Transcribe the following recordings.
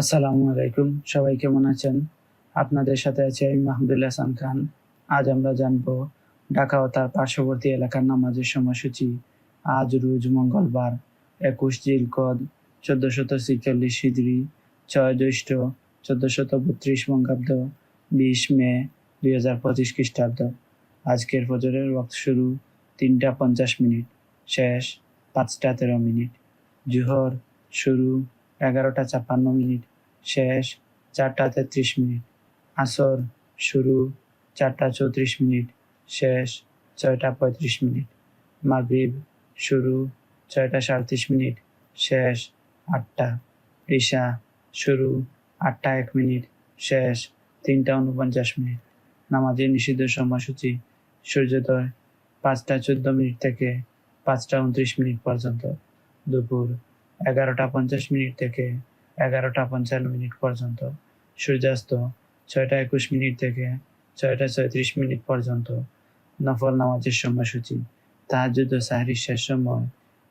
আসসালামু আলাইকুম। সবাই কেমন আছেন? আপনাদের সাথে আছে আমি মাহমুদুল হাসান খান। আজ আমরা জানব ঢাকা ও তার পার্শ্ববর্তী এলাকার নামাজের সময়সূচি। আজ রোজ মঙ্গলবার, একুশ জিলকদ, চোদ্দশত ছিচল্লিশ হিজড়ি ছয় জ্যৈষ্ঠ, চোদ্দশত বত্রিশ বঙ্গাব্দ, বিশ মে, দুই হাজার পঁচিশ খ্রিস্টাব্দ। আজকের ফজরের ওয়াক্ত শুরু তিনটা পঞ্চাশ মিনিট, শেষ পাঁচটা তেরো মিনিট। জুহর শুরু এগারোটা ছাপ্পান্ন মিনিট। শেষ চারটা তেত্রিশ মিনিট। আসর শুরু চারটা চৌত্রিশ মিনিট। শেষ ছয়টা পঁয়ত্রিশ মিনিট। মাগরিব শুরু ছয়টা সাঁত্রিশ মিনিট। শেষ আটটা। ঈশা শুরু আটটা এক মিনিট। শেষ তিনটা উনপঞ্চাশ মিনিট। নামাজের নিষিদ্ধ সময়সূচি। সূর্যোদয় পাঁচটা চোদ্দ মিনিট থেকে পাঁচটা উনত্রিশ মিনিট পর্যন্ত। দুপুর এগারোটা পঞ্চাশ মিনিট থেকে এগারোটা পঞ্চান্ন মিনিট পর্যন্ত, সূর্যাস্ত ছয়টা একুশ মিনিট থেকে ছয়টা ছয়ত্রিশ মিনিট পর্যন্ত, নফল নামাজের সময়সূচি তাহাজুদ ও সাহারির শেষ সময়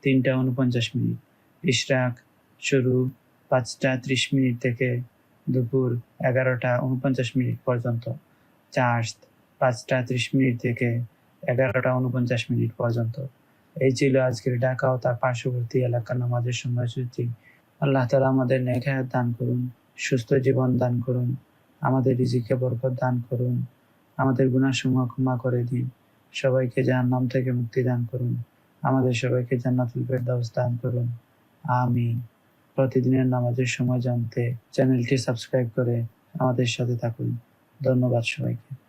তিনটা উনপঞ্চাশ মিনিট, ইশরাক শুরু পাঁচটা ত্রিশ মিনিট থেকে দুপুর এগারোটা উনপঞ্চাশ মিনিট পর্যন্ত চার্জ পাঁচটা ত্রিশ মিনিট থেকে এগারোটা উনপঞ্চাশ মিনিট পর্যন্ত। এই ছিল আজকের ঢাকা ও তার পার্শ্ববর্তী এলাকার নামাজের সময়সূচি। আল্লাহ তালা আমাদের নেখায়াত দান করুন, সুস্থ জীবন দান করুন, আমাদের রিজিকে বরকত দান করুন, আমাদের গুণাসমূহ ক্ষমা করে দিন। সবাইকে জাহান্নাম থেকে মুক্তি দান করুন, আমাদের সবাইকে জান্নাতুল ফেরদাউস দান করুন। আমিন। প্রতিদিনের নামাজের সময় জানতে চ্যানেলটি সাবস্ক্রাইব করে আমাদের সাথে থাকুন। ধন্যবাদ সবাইকে।